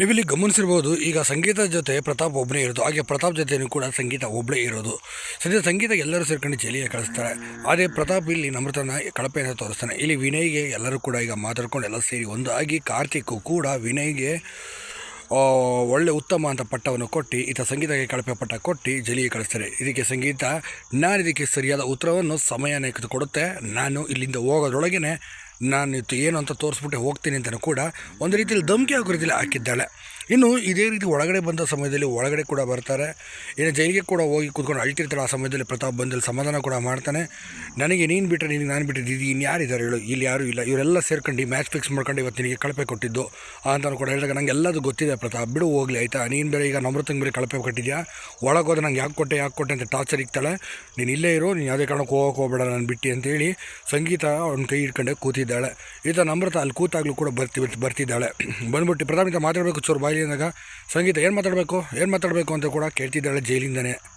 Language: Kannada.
ನೀವಿಲ್ಲಿ ಗಮನಿಸಿರ್ಬೋದು, ಈಗ ಸಂಗೀತ ಜೊತೆ ಪ್ರತಾಪ್ ಒಬ್ಬನೇ ಇರೋದು, ಹಾಗೆ ಪ್ರತಾಪ್ ಜೊತೆಯೂ ಕೂಡ ಸಂಗೀತ ಒಬ್ಬಳೇ ಇರೋದು. ಸದ್ಯ ಸಂಗೀತ ಎಲ್ಲರೂ ಸೇರ್ಕೊಂಡು ಜೈಲಿಗೆ ಕಳಿಸ್ತಾರೆ. ಅದೇ ಪ್ರತಾಪ್ ಇಲ್ಲಿ ನಮ್ರತನ ಕಳಪೆಯನ್ನು ತೋರಿಸ್ತಾನೆ. ಇಲ್ಲಿ ವಿನಯ್ಗೆ ಎಲ್ಲರೂ ಕೂಡ ಈಗ ಮಾತಾಡ್ಕೊಂಡು ಎಲ್ಲ ಸೇರಿ ಒಂದು ಆಗಿ ಕಾರ್ತಿಕ್ ಕೂಡ ವಿನಯ್ಗೆ ಒಳ್ಳೆ ಉತ್ತಮ ಅಂತ ಪಟ್ಟವನ್ನು ಕೊಟ್ಟು, ಈತ ಸಂಗೀತಕ್ಕೆ ಕಳಪೆ ಪಟ್ಟ ಕೊಟ್ಟು ಜಲಿಗೆ ಕಳಿಸ್ತಾರೆ. ಇದಕ್ಕೆ ಸಂಗೀತ ನಾನು ಇದಕ್ಕೆ ಸರಿಯಾದ ಉತ್ತರವನ್ನು ಸಮಯನೇ ಕೊಡುತ್ತೆ ನಾನು ಇಲ್ಲಿಂದ ಹೋಗೋದ್ರೊಳಗೇನೆ ನಾನು ಏನು ಅಂತ ತೋರಿಸ್ಬಿಟ್ಟು ಹೋಗ್ತೀನಿ ಅಂತಲೂ ಕೂಡ ಒಂದು ರೀತಿಯಲ್ಲಿ ಧಮ್ಕಿ ಹಾಕೋ ರೀತಿಯಲ್ಲಿ ಹಾಕಿದ್ದಾಳೆ. ಇನ್ನು ಇದೇ ರೀತಿ ಒಳಗಡೆ ಬಂದ ಸಮಯದಲ್ಲಿ ಒಳಗಡೆ ಕೂಡ ಬರ್ತಾರೆ. ಇನ್ನು ಜೈಲಿಗೆ ಕೂಡ ಹೋಗಿ ಕೂತ್ಕೊಂಡು ಅಳ್ತಿರ್ತಾರೆ. ಆ ಸಮಯದಲ್ಲಿ ಪ್ರತಾಪ್ ಬಂದಲ್ಲಿ ಸಮಾಧಾನ ಕೂಡ ಮಾಡ್ತಾನೆ. ನನಗೆ ನೀನು ಬಿಟ್ಟರೆ ನಿನಗೆ ನಾನು ಬಿಟ್ಟರೆ ಇದು ಇನ್ಯಾರಿದ್ದಾರೆ ಹೇಳು. ಇಲ್ಲಿ ಯಾರೂ ಇಲ್ಲ. ಇವರೆಲ್ಲ ಸೇರ್ಕೊಂಡು ಮ್ಯಾಚ್ ಫಿಕ್ಸ್ ಮಾಡ್ಕೊಂಡು ಇವತ್ತು ನಿನಗೆ ಕಳಪೆ ಕೊಟ್ಟಿದ್ದು. ಅಂತಾನೂ ಕೂಡ ಹೇಳಿದಾಗ ನಂಗೆ ಎಲ್ಲದು ಗೊತ್ತಿದೆ ಪ್ರತಾಪ್. ಬಿಡು ಹೋಗಲಿ ಆಯಿತಾ? ನೀನು ಬೇರೆ ಈಗ ನಮ್ರತಂಗೆ ಬೇರೆ ಕಳಪೆ ಕೊಟ್ಟಿದ್ಯಾ? ಒಳಗೆ ಹೋದ್ರೆ ನಂಗೆ ಯಾಕೆ ಕೊಟ್ಟೆ ಯಾಕೆ ಕೊಟ್ಟೆ ಅಂತ ಟಾರ್ಚರ್ ಇಕ್ತಾಳೆ. ನೀನು ಇಲ್ಲೇ ಇರೋ. ನೀನು ಯಾವುದೇ ಕಾರಣಕ್ಕೆ ಹೋಗೋಕೆ ಹೋಗ್ಬೇಡ ನಾನು ಬಿಟ್ಟು ಅಂತೇಳಿ ಸಂಗೀತ ಅವ್ನ ಕೈ ಹಿಡ್ಕೊಂಡೆ ಕೂತಿದ್ದಾಳೆ. ಈತ ನಮ್ರತ ಅಲ್ಲಿ ಕೂತಾಗಲೂ ಕೂಡ ಬರ್ತಿ, ಬರ್ತಿದ್ದಾಳೆ. ಬಂದ್ಬಿಟ್ಟು ಇಂತ ಮಾತಾಡಬೇಕು ಚೂರು ಬಾಯಿ. ಅಂದಾಗ ಸಂಗೀತ ಏನು ಮಾತಾಡಬೇಕು? ಏನು ಮಾತಾಡಬೇಕು? ಅಂತ ಕೂಡ ಕೇಳ್ತಿದ್ದಾಳೆ ಜೈಲಿಂದನೇ.